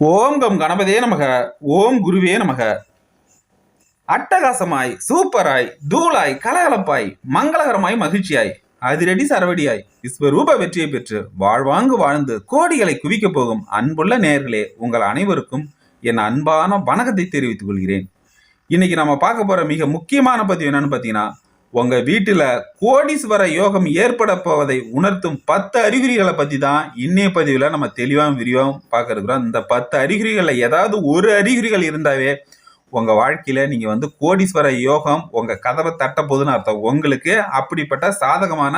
ஓம் come கணபதே நமக ஓம் குருவே நமக. அட்டகாசமாய் சூப்பராய் தூளாய் கலகலப்பாய் மங்களகரமாய் மகிழ்ச்சியாய் அதிரடி சரவடியாய் விஸ்வரூப வெற்றியை பெற்று வாழ்வாங்கு வாழ்ந்து கோடிகளை குவிக்கப் போகும் அன்புள்ள நேர்களே உங்கள் அனைவருக்கும் என் அன்பான வணக்கத்தை தெரிவித்துக் கொள்கிறேன். இன்னைக்கு நம்ம பார்க்க போற மிக முக்கியமான பதிவு என்னன்னு பார்த்தீங்கன்னா உங்க வீட்டில் கோடீஸ்வர யோகம் ஏற்பட போவதை உணர்த்தும் பத்து அறிகுறிகளை பத்தி தான் இன்னைய பதிவில் நம்ம தெளிவாகவும் விரிவாகவும் பார்க்கறதுக்குறோம் இந்த பத்து அறிகுறிகளில் ஏதாவது ஒரு அறிகுறிகள் இருந்தாவே உங்க வாழ்க்கையில நீங்க வந்து கோடீஸ்வர யோகம் உங்க கதவை தட்ட போகுதுன்னு அர்த்தம். உங்களுக்கு அப்படிப்பட்ட சாதகமான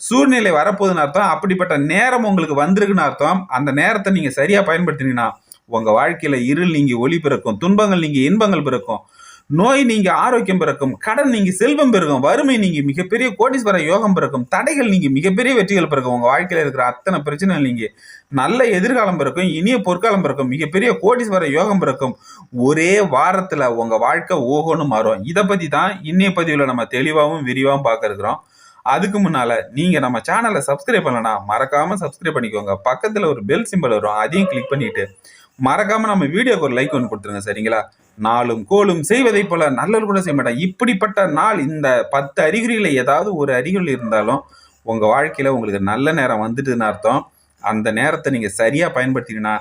சூழ்நிலை வரப்போகுதுன்னு அர்த்தம். அப்படிப்பட்ட நேரம் உங்களுக்கு வந்திருக்குன்னு அர்த்தம். அந்த நேரத்தை நீங்க சரியா பயன்படுத்தினீங்கன்னா உங்க வாழ்க்கையில இருள் நீங்க ஒளி பிறக்கும். துன்பங்கள் நீங்க இன்பங்கள் பிறக்கும். நோய் நீங்க ஆரோக்கியம் பிறக்கும் கடன் நீங்க செல்வம் பெருகும் வறுமை நீங்க மிகப்பெரிய கோடீஸ்வர யோகம் பிறக்கும் தடைகள் நீங்க மிகப்பெரிய வெற்றிகள் பிறக்கும். உங்க வாழ்க்கையில இருக்கிற அத்தனை பிரச்சனைகள் நீங்க நல்ல எதிர்காலம் பிறக்கும் இனிய பொற்காலம் பிறக்கும் மிகப்பெரிய கோடீஸ்வர யோகம் பிறக்கும். ஒரே வாரத்துல உங்க வாழ்க்கை ஓகோன்னு மாறும். இதை பத்தி தான் இன்னைய பதிவுல நம்ம தெளிவாகவும் விரிவாகவும் பார்க்க இருக்கிறோம் அதுக்கு முன்னால நீங்க நம்ம சேனலை சப்ஸ்கிரைப் பண்ணலனா மறக்காம சப்ஸ்கிரைப் பண்ணிக்கோங்க. பக்கத்துல ஒரு பெல் சிம்பல் வரும் அதையும் கிளிக் பண்ணிட்டு மறக்காம நம்ம வீடியோக்கு ஒரு லைக் ஒன்று கொடுத்துருங்க சரிங்களா? நாளும் கோலும் செய்வதை போல நல்லது கூட செய்ய மாட்டான் இப்படிப்பட்ட நாள் இந்த பத்து அறிகுறிகளை ஏதாவது ஒரு அறிகுறி இருந்தாலும் உங்க வாழ்க்கையில உங்களுக்கு நல்ல நேரம் வந்துட்டுன்னு அர்த்தம். அந்த நேரத்தை நீங்க சரியா பயன்படுத்தினா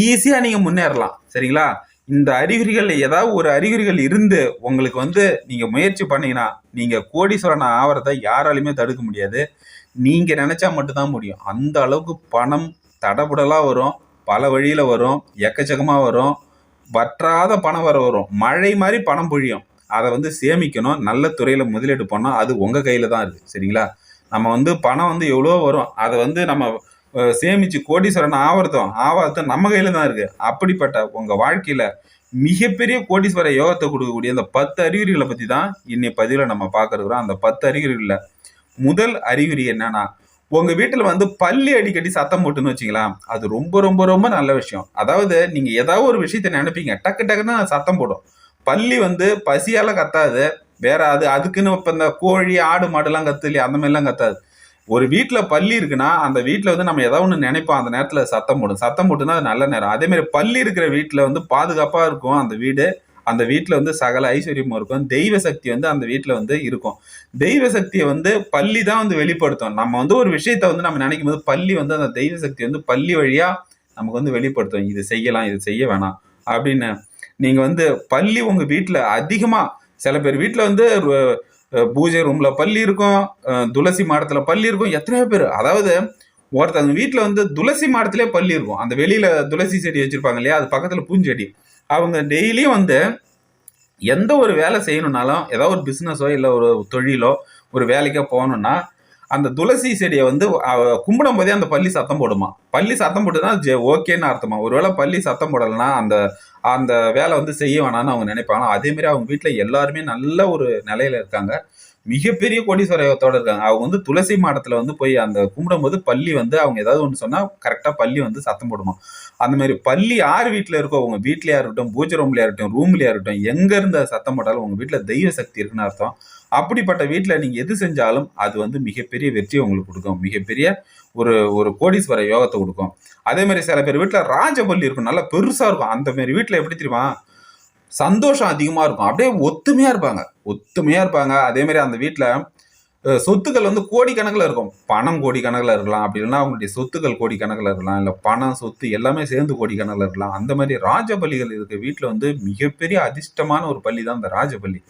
ஈஸியா நீங்க முன்னேறலாம். சரிங்களா? இந்த அறிகுறிகள் ஏதாவது ஒரு அறிகுறிகள் இருந்து உங்களுக்கு வந்து நீங்க முயற்சி பண்ணீங்கன்னா நீங்க கோடீஸ்வரன் ஆவறதை யாராலையுமே தடுக்க முடியாது. நீங்க நினைச்சா மட்டும்தான் முடியும். அந்த அளவுக்கு பணம் தடபுடலாக வரும். பல வழியில் வரும். எக்கச்சக்கமாக வரும். வற்றாத பணம் வர வரும். மழை மாதிரி பணம் பொழியும். அதை வந்து சேமிக்கணும். நல்ல துறையில் முதலீடு பண்ணோம் அது உங்கள் கையில் தான் இருக்குது சரிங்களா? நம்ம வந்து பணம் வந்து எவ்வளோ வரும். அதை வந்து நம்ம சேமித்து சேமிச்சு கோடீஸ்வரன் ஆவர்த்தம் ஆவர்த்தம் நம்ம கையில் தான் இருக்குது அப்படிப்பட்ட உங்கள் வாழ்க்கையில் மிகப்பெரிய கோடீஸ்வர யோகத்தை கொடுக்கக்கூடிய அந்த பத்து அறிகுறிகளை பற்றி தான் இன்னைய பதிவில் நம்ம பார்க்குறோம் அந்த பத்து அறிகுறிகளில் முதல் அறிகுறி என்னன்னா உங்க வீட்டுல வந்து பள்ளி அடிக்கடி சத்தம் போட்டுன்னு வச்சுங்களா? அது ரொம்ப ரொம்ப ரொம்ப நல்ல விஷயம். அதாவது நீங்க ஏதாவது ஒரு விஷயத்த நினைப்பீங்க டக்கு டக்குன்னு சத்தம் போடும். பள்ளி வந்து பசியால கத்தாது. வேற அது அதுக்குன்னு இப்ப இந்த கோழி ஆடு மாடுலாம் கத்து இல்லையா? அந்த மாதிரிலாம் கத்தாது. ஒரு வீட்டில் பள்ளி இருக்குன்னா அந்த வீட்டில் வந்து நம்ம ஏதாவது ஒன்று நினைப்போம் அந்த நேரத்தில் சத்தம் போடும். சத்தம் போட்டுனா அது நல்ல நேரம். அதேமாதிரி பள்ளி இருக்கிற வீட்டில் வந்து பாதுகாப்பாக இருக்கும் அந்த வீடு. அந்த வீட்டில் வந்து சகல ஐஸ்வர்யமும் இருக்கும். தெய்வ சக்தி வந்து அந்த வீட்டில் வந்து இருக்கும். தெய்வ சக்தியை வந்து பள்ளி தான் வந்து வெளிப்படுத்தும். நம்ம வந்து ஒரு விஷயத்த வந்து நம்ம நினைக்கும் போது பள்ளி வந்து அந்த தெய்வ சக்தி வந்து பள்ளி வழியாக நமக்கு வந்து வெளிப்படுத்தும். இது செய்யலாம் இது செய்ய வேணாம் அப்படின்னு. நீங்கள் வந்து பள்ளி உங்கள் வீட்டில் அதிகமாக சில பேர் வீட்டில் வந்து பூஜை ரூமில் பள்ளி இருக்கும். துளசி மாடத்தில் பள்ளி இருக்கும். எத்தனையோ பேர். அதாவது ஒருத்தவங்க வீட்டில் வந்து துளசி மாடத்திலே பள்ளி இருக்கும். அந்த வெளியில் துளசி செடி வச்சுருப்பாங்க இல்லையா? அது பக்கத்தில் பூஞ்செடி. அவங்க டெய்லியும் வந்து எந்த ஒரு வேலை செய்யணுன்னாலும் ஏதாவது ஒரு பிஸ்னஸோ இல்லை ஒரு தொழிலோ ஒரு வேலைக்கோ போகணும்னா அந்த துளசி செடியை வந்து கும்பிடும் போதே அந்த பள்ளி சத்தம் போடுமா? பள்ளி சத்தம் போட்டுதான் ஜே ஓகேன்னு அர்த்தமா? ஒருவேளை பள்ளி சத்தம் போடலைன்னா அந்த அந்த வேலை வந்து செய்ய வேணாம்னு அவங்க நினைப்பாங்க அதே மாதிரி அவங்க வீட்டில் எல்லாருமே நல்ல ஒரு நிலையில இருக்காங்க. மிகப்பெரிய கோடீஸ்வர யோகத்தோட இருக்காங்க. அவங்க வந்து துளசி மாடத்துல வந்து போய் அந்த கும்பிடும்போது பள்ளி வந்து அவங்க ஏதாவது ஒன்று சொன்னா கரெக்டா பள்ளி வந்து சத்தம் போடுமா. அந்த மாதிரி பள்ளி யார் வீட்டில் இருக்கோ உங்க வீட்லயா இருக்கட்டும் பூஜை ரூம்லயா இருக்கட்டும் ரூம்லயா இருக்கட்டும் எங்க இருந்த சத்தம் போட்டாலும் உங்க வீட்டில் தெய்வ சக்தி இருக்குன்னு அர்த்தம். அப்படிப்பட்ட வீட்டில் நீங்க எது செஞ்சாலும் அது வந்து மிகப்பெரிய வெற்றியை உங்களுக்கு கொடுக்கும். மிகப்பெரிய ஒரு ஒரு கோடீஸ்வர யோகத்தை கொடுக்கும். அதே மாதிரி சில பேர் வீட்டில் ராஜபல்லி இருக்கும். நல்லா பெருசா இருக்கும். அந்த மாதிரி வீட்டில் எப்படி தெரியுமா? சந்தோஷம் அதிகமாக இருக்கும். அப்படியே ஒத்துமையாக இருப்பாங்க. ஒத்துமையாக இருப்பாங்க. அதே மாதிரி அந்த வீட்டில் சொத்துக்கள் வந்து கோடிக்கணக்கில் இருக்கும். பணம் கோடிக்கணக்கில் இருக்கலாம். அப்படி இல்லைன்னா அவங்களுடைய சொத்துக்கள் கோடிக்கணக்கில் இருக்கலாம். இல்லை பணம் சொத்து எல்லாமே சேர்ந்து கோடிக்கணக்கில் இருக்கலாம். அந்த மாதிரி ராஜபலிகள் இருக்க வீட்டில் வந்து மிகப்பெரிய அதிர்ஷ்டமான ஒரு பள்ளி தான் இந்த ராஜபள்ளி.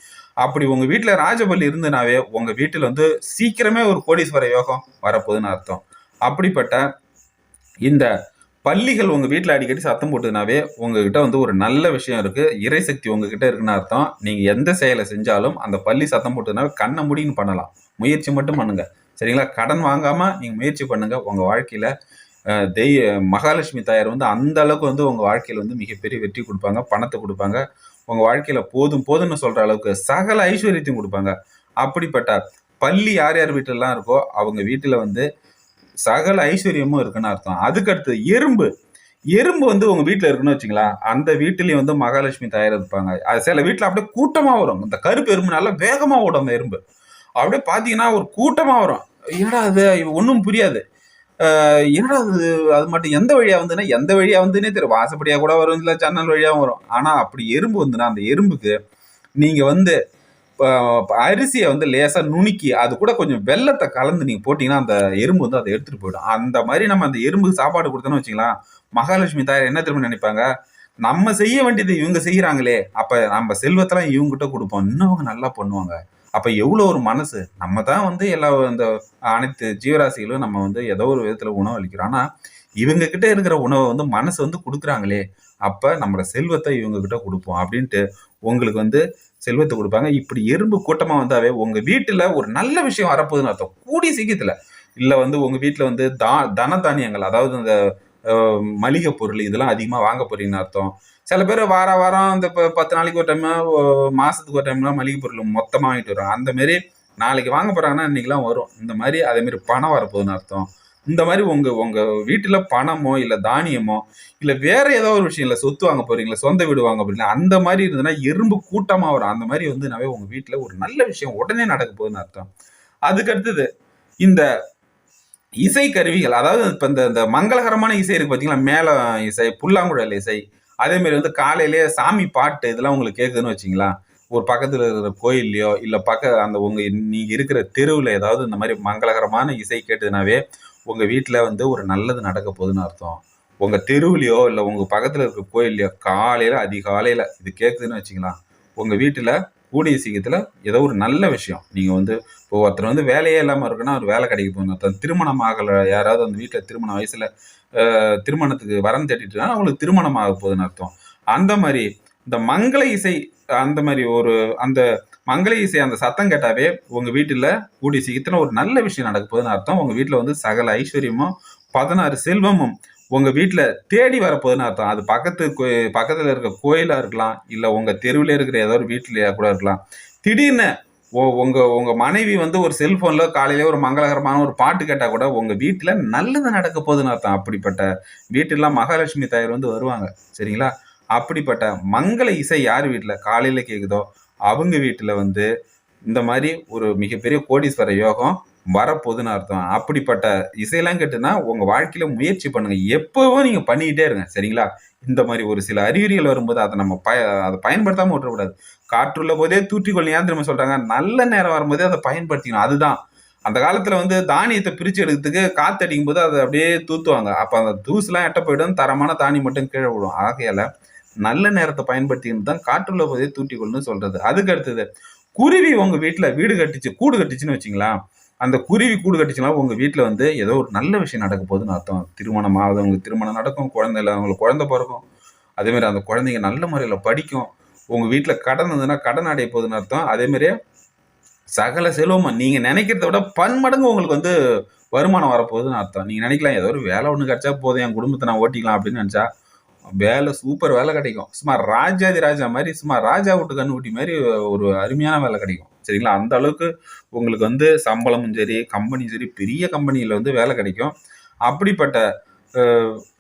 அப்படி உங்கள் வீட்டில் ராஜபள்ளி இருந்தனாவே உங்கள் வீட்டில் வந்து சீக்கிரமே ஒரு கோடீஸ்வர யோகம் வரப்போகுதுன்னு அர்த்தம். அப்படிப்பட்ட இந்த பள்ளிகள் உங்கள் வீட்டில் அடிக்கடி சத்தம் போட்டுனாவே உங்ககிட்ட வந்து ஒரு நல்ல விஷயம் இருக்கு. இறைசக்தி உங்ககிட்ட இருக்குன்னு அர்த்தம். நீங்கள் எந்த செயலை செஞ்சாலும் அந்த பள்ளி சத்தம் போட்டுனாவே கண்ணை முடின்னு பண்ணலாம். முயற்சி மட்டும் பண்ணுங்க. சரிங்களா? கடன் வாங்காம நீங்க முயற்சி பண்ணுங்க. உங்க வாழ்க்கையில தெய் மகாலட்சுமி தாயார் வந்து அந்த அளவுக்கு வந்து உங்க வாழ்க்கையில வந்து மிகப்பெரிய வெற்றி கொடுப்பாங்க பணத்தை கொடுப்பாங்க. உங்க வாழ்க்கையில போதும் போதும்னு சொல்ற அளவுக்கு சகல ஐஸ்வர்யத்தையும் கொடுப்பாங்க. அப்படிப்பட்ட பள்ளி யார் யார் வீட்டிலலாம் இருக்கோ அவங்க வீட்டுல வந்து சகல ஐஸ்வர்யமும் இருக்குன்னு அர்த்தம். அதுக்கடுத்து எறும்பு. எறும்பு வந்து உங்க வீட்டுல இருக்குன்னு வச்சுங்களா அந்த வீட்டுலயும் வந்து மகாலட்சுமி தயார் இருப்பாங்க அது சில வீட்டுல அப்படியே கூட்டமா வரும். இந்த கருப்பு எறும்பு நல்லா வேகமா ஓடும் அந்த எறும்பு. அப்படியே பாத்தீங்கன்னா ஒரு கூட்டமா வரும். என்னடா அது ஒன்றும் புரியாது. என்னடா அது அது மட்டும் எந்த வழியா வந்துன்னா எந்த வழியா வந்துன்னே தெரியும் வாசப்படியா கூட வரும் இல்லை ஜன்னல் வழியாகவும் வரும். ஆனா அப்படி எறும்பு வந்துன்னா அந்த எறும்புக்கு நீங்க வந்து அரிசியை வந்து லேசாக நுணுக்கி அது கூட கொஞ்சம் வெள்ளத்தை கலந்து நீங்கள் போட்டிங்கன்னா அந்த எறும்பு வந்து அதை எடுத்துகிட்டு போயிடும். அந்த மாதிரி நம்ம அந்த எறும்புக்கு சாப்பாடு கொடுத்தோன்னு வச்சுக்கலாம். மகாலட்சுமி தாயார் என்ன திரும்ப நினைப்பாங்க? நம்ம செய்ய வேண்டியது இவங்க செய்கிறாங்களே அப்போ நம்ம செல்வத்தெல்லாம் இவங்ககிட்ட கொடுப்போம். இன்னும் அவங்க நல்லா பண்ணுவாங்க. அப்போ எவ்வளோ ஒரு மனசு. நம்ம தான் வந்து எல்லா இந்த அனைத்து ஜீவராசிகளும் நம்ம வந்து ஏதோ ஒரு விதத்தில் உணவு அளிக்கிறோம் ஆனால் இவங்க கிட்ட இருக்கிற உணவை வந்து மனசு வந்து கொடுக்குறாங்களே அப்போ நம்மளோட செல்வத்தை இவங்கக்கிட்ட கொடுப்போம் அப்படின்ட்டு உங்களுக்கு வந்து செல்வத்தை கொடுப்பாங்க. இப்படி எறும்பு கூட்டமாக வந்தாவே உங்கள் வீட்டில் ஒரு நல்ல விஷயம் வரப்போகுதுன்னு அர்த்தம். கூடிய சீக்கிரத்தில். இல்லை வந்து உங்கள் வீட்டில் வந்து தா தன தானியங்கள் அதாவது அந்த மளிகை பொருள் இதெல்லாம் அதிகமாக வாங்க போறீங்கன்னு அர்த்தம். சில பேர் வார வாரம் இந்த இப்போ பத்து நாளைக்கு ஒரு டைம் மாதத்துக்கு ஒரு டைம்லாம் மளிகை பொருள் மொத்தமாக வாங்கிட்டு வரும் அந்தமாரி நாளைக்கு வாங்க போகிறாங்கன்னா இன்றைக்கெலாம் வரும். இந்த மாதிரி அதேமாரி பணம் வரப்போகுதுன்னு அர்த்தம். இந்த மாதிரி உங்க உங்க வீட்டுல பணமோ இல்ல தானியமோ இல்ல வேற ஏதோ ஒரு விஷயம் இல்ல சொத்து வாங்க போறீங்களா சொந்த வீடு வாங்க போறீங்களா அந்த மாதிரி இருந்ததுன்னா எறும்பு கூட்டமா வரும். அந்த மாதிரி வந்து நாவே உங்க வீட்டுல ஒரு நல்ல விஷயம் உடனே நடக்க போகுதுன்னு அர்த்தம். அதுக்கு அடுத்தது இந்த இசை கருவிகள் அதாவது இப்ப இந்த இந்த மங்களகரமான இசை இருக்கு பாத்தீங்களா மேல இசை புல்லாங்குழல் இசை அதே மாதிரி வந்து காலையிலேயே சாமி பாட்டு இதெல்லாம் உங்களுக்கு கேக்குதுன்னு வச்சுங்களா ஒரு பக்கத்தில் இருக்கிற கோயில்லையோ இல்லை பக்க அந்த உங்க நீங்கள் இருக்கிற தெருவில் ஏதாவது இந்த மாதிரி மங்களகரமான இசை கேட்டதுனாவே உங்கள் வீட்டில் வந்து ஒரு நல்லது நடக்க போகுதுன்னு அர்த்தம். உங்கள் தெருவுலையோ இல்லை உங்கள் பக்கத்தில் இருக்க கோயில்லையோ காலையில் அதிகாலையில் இது கேட்குதுன்னு வச்சுக்கலாம். உங்கள் வீட்டில் கூடிய சீக்கிரத்தில் ஏதோ ஒரு நல்ல விஷயம். நீங்கள் வந்து இப்போ ஒருத்தர் வந்து வேலையே இல்லாமல் இருக்குன்னா ஒரு வேலை கிடைக்க போகணும். ஒருத்தர் திருமணம் ஆகலை யாராவது அந்த வீட்டில் திருமண வயசில் திருமணத்துக்கு வரன் தேடிட்டு அவங்களுக்கு திருமணம் ஆக போகுதுன்னு அர்த்தம். அந்த மாதிரி இந்த மங்கள இசை அந்த மாதிரி ஒரு அந்த மங்கள இசை அந்த சத்தம் கேட்டாவே உங்க வீட்டுல கூடி சீக்கிரத்துல ஒரு நல்ல விஷயம் நடக்க போகுதுன்னு அர்த்தம். உங்க வீட்டுல வந்து சகல ஐஸ்வர்யமும் பதினாறு செல்வமும் உங்க வீட்டுல தேடி வரப்போகுதுன்னு அர்த்தம். அது பக்கத்து கோ- பக்கத்துல இருக்க கோயிலா இருக்கலாம் இல்ல உங்க தெருவில் இருக்கிற ஏதோ ஒரு வீட்டுலயா கூட இருக்கலாம். திடீர்னு ஓ உங்க உங்க மனைவி வந்து ஒரு செல்போன்ல காலையில ஒரு மங்களகரமான ஒரு பாட்டு கேட்டா கூட உங்க வீட்டுல நல்லது நடக்க போகுதுன்னு அர்த்தம். அப்படிப்பட்ட வீட்டுலாம் மகாலட்சுமி தாயார் வந்து வருவாங்க. சரிங்களா? அப்படிப்பட்ட மங்கள இசை யார் வீட்டுல காலையில கேக்குதோ அவங்க வீட்டில் வந்து இந்த மாதிரி ஒரு மிகப்பெரிய கோடீஸ்வர யோகம் வரப்போகுதுன்னு அர்த்தம். அப்படிப்பட்ட இசையெல்லாம் கேட்டுனா உங்கள் வாழ்க்கையில் முயற்சி பண்ணுங்க. எப்போவும் நீங்கள் பண்ணிக்கிட்டே இருங்க. சரிங்களா? இந்த மாதிரி ஒரு சில அறிகுறிகள் வரும்போது அதை நம்ம பய அதை பயன்படுத்தாமல் விட்டுறக்கூடாது. காற்றுள்ள போதே தூற்றிக்கொள்ள ஏன் திரும்ப சொல்கிறாங்க நல்ல நேரம் வரும்போதே அதை பயன்படுத்திக்கணும். அதுதான். அந்த காலத்தில் வந்து தானியத்தை பிரித்து எடுக்கிறதுக்கு காத்தடிக்கும் போது அதை அப்படியே தூத்துவாங்க. அப்போ அந்த தூசுலாம் எட்ட போயிடும். தரமான தானியம் மட்டும் கீழே விடும் ஆகையால் நல்ல நேரத்தை பயன்படுத்திக்கிட்டு தான் காற்றுள்ள போதே தூட்டிக்கொள்ளுன்னு சொல்றது. அதுக்கு அடுத்தது குருவி உங்க வீட்டுல வீடு கட்டிச்சு கூடு கட்டிச்சுன்னு வச்சுங்களா அந்த குருவி கூடு கட்டிச்சுன்னா உங்க வீட்டுல வந்து ஏதோ ஒரு நல்ல விஷயம் நடக்க போகுதுன்னு அர்த்தம். திருமணம் ஆகுதவங்க திருமணம் நடக்கும் குழந்தை இல்லாதவங்களுக்கு குழந்தை பிறக்கும். அதே மாதிரி அந்த குழந்தைங்க நல்ல முறையில படிக்கும். உங்க வீட்டுல கடன் இருந்ததுன்னா கடன் அடைய போகுதுன்னு அர்த்தம். அதே மாதிரியே சகல செல்வமும் நீங்க நினைக்கிறத விட பன்மடங்கு உங்களுக்கு வந்து வருமானம் வரப்போகுதுன்னு அர்த்தம். நீங்க நினைக்கலாம் ஏதோ ஒரு வேலை ஒன்று கிடைச்சா போதும் என் குடும்பத்தை நான் ஓட்டிக்கலாம் அப்படின்னு நினச்சா வேலை சூப்பர் வேலை கிடைக்கும். சும்மா ராஜாதி ராஜா மாதிரி சும்மா ராஜா விட்டு கண்ணுக்குட்டி மாதிரி ஒரு அருமையான வேலை கிடைக்கும். சரிங்களா? அந்த அளவுக்கு உங்களுக்கு வந்து சம்பளமும் சரி கம்பெனியும் சரி பெரிய கம்பெனியில் வந்து வேலை கிடைக்கும். அப்படிப்பட்ட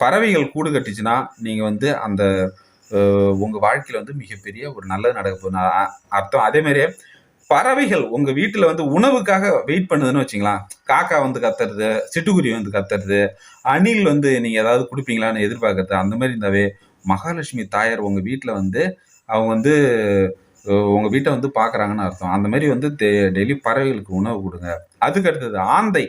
பறவைகள் கூடு கட்டுச்சுன்னா நீங்கள் வந்து அந்த உங்கள் வாழ்க்கையில் வந்து மிகப்பெரிய ஒரு நல்லது நடக்க போகுது. அர்த்தம். அதே மாதிரியே பறவைகள் உங்க வீட்டுல வந்து உணவுக்காக வெயிட் பண்ணுதுன்னு வச்சுங்களா காக்கா வந்து கத்துறது சிட்டுக்குருவி வந்து கத்துறது அணில் வந்து நீங்க ஏதாவது கொடுப்பீங்களான்னு எதிர்பார்க்கறது அந்த மாதிரி இருந்தாவே மகாலட்சுமி தாயார் உங்க வீட்டுல வந்து அவங்க வந்து உங்க வீட்டை வந்து பாக்குறாங்கன்னு அர்த்தம். அந்த மாதிரி வந்து டெய்லி பறவைகளுக்கு உணவு கொடுங்க. அதுக்கு அடுத்தது ஆந்தை.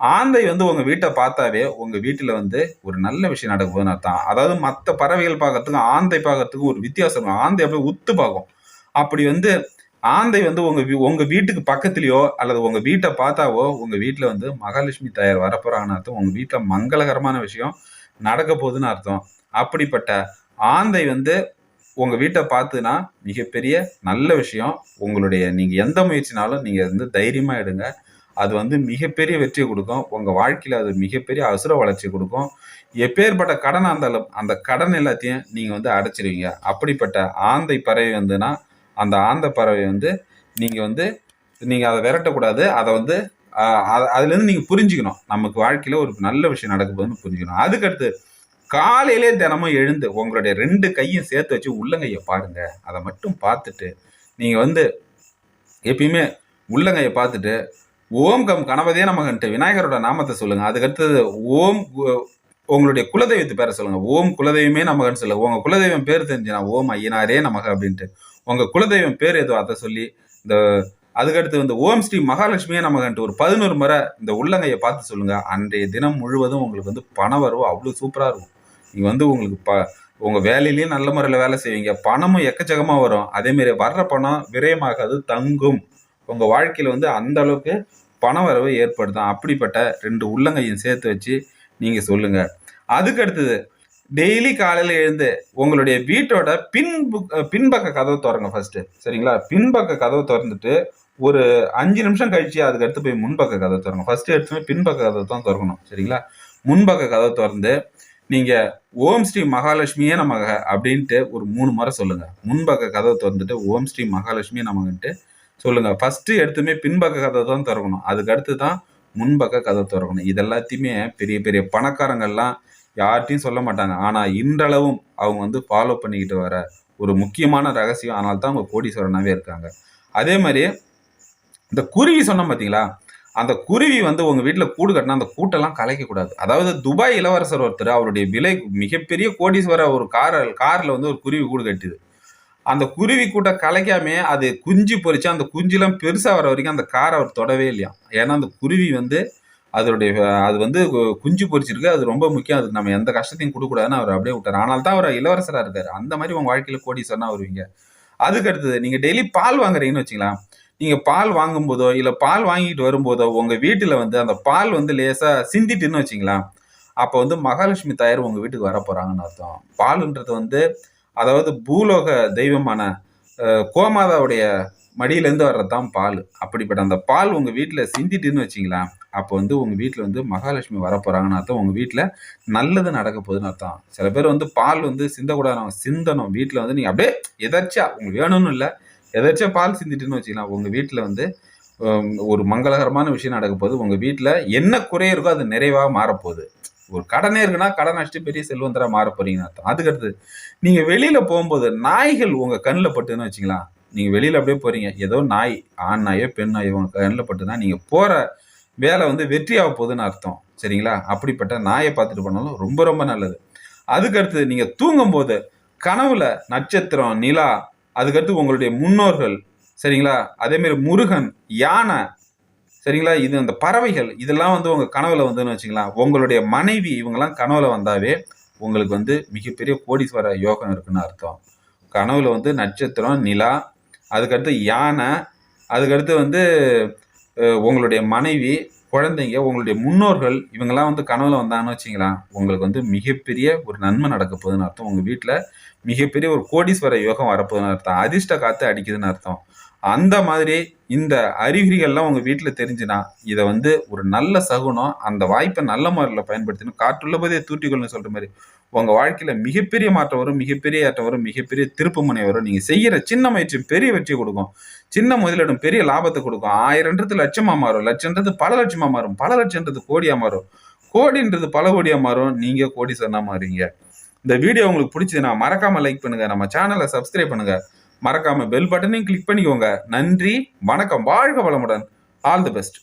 ஆந்தை வந்து உங்க வீட்டை பார்த்தாவே உங்க வீட்டுல வந்து ஒரு நல்ல விஷயம் நடக்க போகுதுன்னு அர்த்தம். அதாவது மற்ற பறவைகள் பார்க்கறதுக்கும் ஆந்தை பார்க்கறதுக்கும் ஒரு வித்தியாசம். ஆந்தை அப்படியே உத்து பார்க்கும். அப்படி வந்து ஆந்தை வந்து உங்க வீ- உங்க வீட்டுக்கு பக்கத்துலயோ அல்லது உங்க வீட்டை பார்த்தாவோ உங்க வீட்டுல வந்து மகாலட்சுமி தாயார் வரப்போறாங்கன்னு அர்த்தம். உங்க வீட்டுல மங்களகரமான விஷயம் நடக்க போகுதுன்னு அர்த்தம். அப்படிப்பட்ட ஆந்தை வந்து உங்க வீட்டை பார்த்துன்னா மிகப்பெரிய நல்ல விஷயம். உங்களுடைய நீங்க எந்த முயற்சினாலும் நீங்க வந்து தைரியமா எடுங்க. அது வந்து மிகப்பெரிய வெற்றியை கொடுக்கும். உங்க வாழ்க்கையில அது மிகப்பெரிய அசுர வளர்ச்சி கொடுக்கும். எப்பேற்பட்ட கடன் இருந்தாலும் அந்த கடன் எல்லாத்தையும் நீங்க வந்து அடைச்சிருவீங்க. அப்படிப்பட்ட ஆந்தை பறவை வந்துன்னா அந்த ஆந்த பறவை வந்து நீங்கள் வந்து நீங்கள் அதை விரட்டக்கூடாது. அதை வந்து அதுலேருந்து நீங்கள் புரிஞ்சுக்கணும். நமக்கு வாழ்க்கையில் ஒரு நல்ல விஷயம் நடக்க போகுதுன்னு புரிஞ்சுக்கணும். அதுக்கடுத்து காலையிலே தினமும் எழுந்து உங்களுடைய ரெண்டு கையும் சேர்த்து வச்சு உள்ளங்கையை பாருங்கள் அதை மட்டும் பார்த்துட்டு நீங்கள் வந்து எப்பயுமே உள்ளங்கையை பார்த்துட்டு ஓம் கம் கணபதியே நமகன்ட்டு விநாயகரோட நாமத்தை சொல்லுங்கள் அதுக்கடுத்தது ஓம் உங்களுடைய குலதெய்வத்து பேரை சொல்லுங்கள் ஓம் குலதெய்வமே நமகன்னு சொல்லுங்கள் உங்கள் குலதெய்வம் பேர் தெரிஞ்சுனா ஓம் ஐயனாரே நமக அப்படின்ட்டு. உங்க குலதெய்வம் பேர் எதுவும் அதை சொல்லி இந்த அதுக்கடுத்து வந்து ஓம் ஸ்ரீ மகாலட்சுமியே நமக்கு ஒரு பதினோரு முறை இந்த உள்ளங்கையை பார்த்து சொல்லுங்க. அன்றைய தினம் முழுவதும் உங்களுக்கு வந்து பண வரவு அவ்வளோ சூப்பராக இருக்கும். நீங்கள் வந்து உங்களுக்கு ப உங்கள் வேலையிலையும் நல்ல முறையில் வேலை செய்வீங்க. பணமும் எக்கச்சக்கமாக வரும். அதேமாரி வர்ற பணம் விரயமாகாது தங்கும். உங்கள் வாழ்க்கையில் வந்து அந்த அளவுக்கு பண வரவு ஏற்படுத்தும் அப்படிப்பட்ட ரெண்டு உள்ளங்கையும் சேர்த்து வச்சு நீங்கள் சொல்லுங்கள் அதுக்கடுத்தது டெய்லி காலையில் எழுந்து உங்களுடைய வீட்டோட பின் பின்பக்க கதவை திறங்க ஃபர்ஸ்ட் சரிங்களா? பின்பக்க கதவை திறந்துட்டு ஒரு அஞ்சு நிமிஷம் கழிச்சு அதுக்கு அடுத்து போய் முன்பக்க கதவை திறங்க. ஃபர்ஸ்ட் எடுத்துமே பின்பக்க கதவை தான் திறக்கணும். சரிங்களா? முன்பக்க கதவை திறந்து நீங்க ஓம் ஸ்ரீ மகாலட்சுமியே நமக அப்படின்ட்டு ஒரு மூணு முறை சொல்லுங்க. முன்பக்க கதவை திறந்துட்டு ஓம் ஸ்ரீ மகாலட்சுமியே நமகன்ட்டு சொல்லுங்க. ஃபர்ஸ்ட் எடுத்துமே பின்பக்க கதவை தான் திறக்கணும். அதுக்கு அடுத்து தான் முன்பக்க கதவை திறக்கணும். இது எல்லாத்தையுமே பெரிய பெரிய பணக்காரங்கள்லாம் யார்கிட்டையும் சொல்ல மாட்டாங்க. ஆனால் இன்றளவும் அவங்க வந்து ஃபாலோ பண்ணிக்கிட்டு வர ஒரு முக்கியமான ரகசியம் அதனால தான் அவங்க கோடீஸ்வரனாகவே இருக்காங்க. அதே மாதிரி இந்த குருவி சொன்னோம் பார்த்தீங்களா அந்த குருவி வந்து உங்கள் வீட்டில் கூடு கட்டினா அந்த கூட்டெல்லாம் கலைக்கக்கூடாது அதாவது துபாய் இளவரசர் ஒருத்தர் அவருடைய விலை மிகப்பெரிய கோடீஸ்வர ஒரு கார் காரில் வந்து ஒரு குருவி கூடு கட்டுது. அந்த குருவி கூட்டை கலைக்காமே அது குஞ்சு பொறிச்சு அந்த குஞ்சுலாம் பெருசாக வர வரைக்கும் அந்த காரை அவர் தொடவே இல்லையா ஏன்னா அந்த குருவி வந்து அதனுடைய அது வந்து கு- குஞ்சு பொரிச்சிருக்கு. அது ரொம்ப முக்கியம். அதுக்கு நம்ம எந்த கஷ்டத்தையும் கொடுக்கூடாதுன்னு அவர் அப்படியே விட்டார். ஆனால் தான் அவர் இளவரசராக இருக்காரு. அந்த மாதிரி உங்க வாழ்க்கையில் கோடீஸ்வரனா வருவீங்க. அதுக்கு அடுத்தது நீங்க டெய்லி பால் வாங்குறீங்கன்னு வச்சுக்கலாம். நீங்க பால் வாங்கும்போதோ இல்ல பால் வாங்கிட்டு வரும்போதோ உங்க வீட்டுல வந்து அந்த பால் வந்து லேசா சிந்திட்டுன்னு வச்சுங்களா அப்ப வந்து மகாலட்சுமி தாயார் உங்க வீட்டுக்கு வர போறாங்கன்னு அர்த்தம். பாலுன்றது வந்து அதாவது பூலோக தெய்வமான கோமாதாவுடைய மடியிலேருந்து வர்றது தான் பால். அப்படிப்பட்ட அந்த பால் உங்க வீட்டுல சிந்திட்டுன்னு வச்சிங்களா அப்போ வந்து உங்கள் வீட்டில் வந்து மகாலட்சுமி வரப்போகிறாங்கன்னு அர்த்தம். உங்கள் வீட்டில் நல்லது நடக்க போகுதுன்னு அர்த்தம். சில பேர் வந்து பால் வந்து சிந்தக்கூடாது சிந்தணும். வீட்டில் வந்து நீங்கள் அப்படியே எதாச்சியா உங்களுக்கு வேணும்னு இல்லை. எதாச்சும் பால் சிந்திட்டுன்னு வச்சுக்கலாம். உங்கள் வீட்டில் வந்து ஒரு மங்களகரமான விஷயம் நடக்க போகுது. உங்கள் வீட்டில் என்ன குறை இருக்கோ அது நிறைவாக மாறப்போகுது. ஒரு கடனே இருக்குன்னா கடன் அடிச்சுட்டு பெரிய செல்வந்தரா மாற போறீங்கன்னு அர்த்தம். அதுக்கு அடுத்து வெளியில் போகும்போது நாய்கள் உங்கள் கண்ணில் பட்டுன்னு வச்சுக்கலாம். நீங்கள் வெளியில் அப்படியே போகிறீங்க ஏதோ நாய் ஆண் நாயோ பெண் நாயோ உங்கள் கண்ணில் பட்டுனா நீங்கள் போகிற வேலை வந்து வெற்றியாக போகுதுன்னு அர்த்தம். சரிங்களா? அப்படிப்பட்ட நாயை பார்த்துட்டு போனாலும் ரொம்ப ரொம்ப நல்லது. அதுக்கடுத்து நீங்கள் தூங்கும் தூங்கும்போது கனவுல நட்சத்திரம் நிலா அதுக்கடுத்து உங்களுடைய முன்னோர்கள் சரிங்களா? அதேமாரி முருகன் யானை சரிங்களா? இது அந்த பறவைகள் இதெல்லாம் வந்து உங்கள் கனவுல வந்துன்னு வச்சுக்கலாம். உங்களுடைய மனைவி இவங்கெல்லாம் கனவுல வந்தாவே உங்களுக்கு வந்து மிகப்பெரிய கோடீஸ்வர யோகம் இருக்குன்னு அர்த்தம். கனவுல வந்து நட்சத்திரம் நிலா அதுக்கடுத்து யானை அதுக்கடுத்து வந்து உங்களுடைய மனைவி குழந்தைங்க உங்களுடைய முன்னோர்கள் இவங்கெல்லாம் வந்து கனவுல வந்தாங்கன்னு வச்சிங்களா உங்களுக்கு வந்து மிகப்பெரிய ஒரு நன்மை நடக்க போகுதுன்னு அர்த்தம். உங்கள் வீட்டில் மிகப்பெரிய ஒரு கோடீஸ்வர யோகம் வரப்போகுதுன்னு அர்த்தம். அதிர்ஷ்ட காற்று அடிக்குதுன்னு அர்த்தம். அந்த மாதிரி இந்த அறிகுறிகள்லாம் உங்கள் வீட்டில் தெரிஞ்சுனா இதை வந்து ஒரு நல்ல சகுனம் அந்த வாய்ப்பை நல்ல முறையில் பயன்படுத்தணும் காற்றுள்ள போதே தூட்டிக்கொள்னு சொல்கிற மாதிரி உங்கள் வாழ்க்கையில் மிகப்பெரிய மாற்றம் வரும் மிகப்பெரிய ஏற்றம் வரும் மிகப்பெரிய திருப்புமுனை வரும். நீங்கள் செய்கிற சின்ன முயற்சி பெரிய வெற்றி கொடுக்கும். சின்ன முதலிடம் பெரிய லாபத்தை கொடுக்கும். ஆயிரன்றது லட்சமாக மாறும். லட்சன்றது பல லட்சமாக மாறும். பல லட்சன்றது கோடியாக மாறும். கோடின்றது பல கோடியாக மாறும். நீங்கள் கோடி சொன்னா மாறுவீங்க. இந்த வீடியோ உங்களுக்கு பிடிச்சதுன்னா மறக்காமல் லைக் பண்ணுங்கள் நம்ம சேனலை சப்ஸ்கிரைப் பண்ணுங்கள் மறக்காம பெல் பட்டனையும் கிளிக் பண்ணிக்கோங்க. நன்றி வணக்கம் வாழ்க வளமுடன். All the best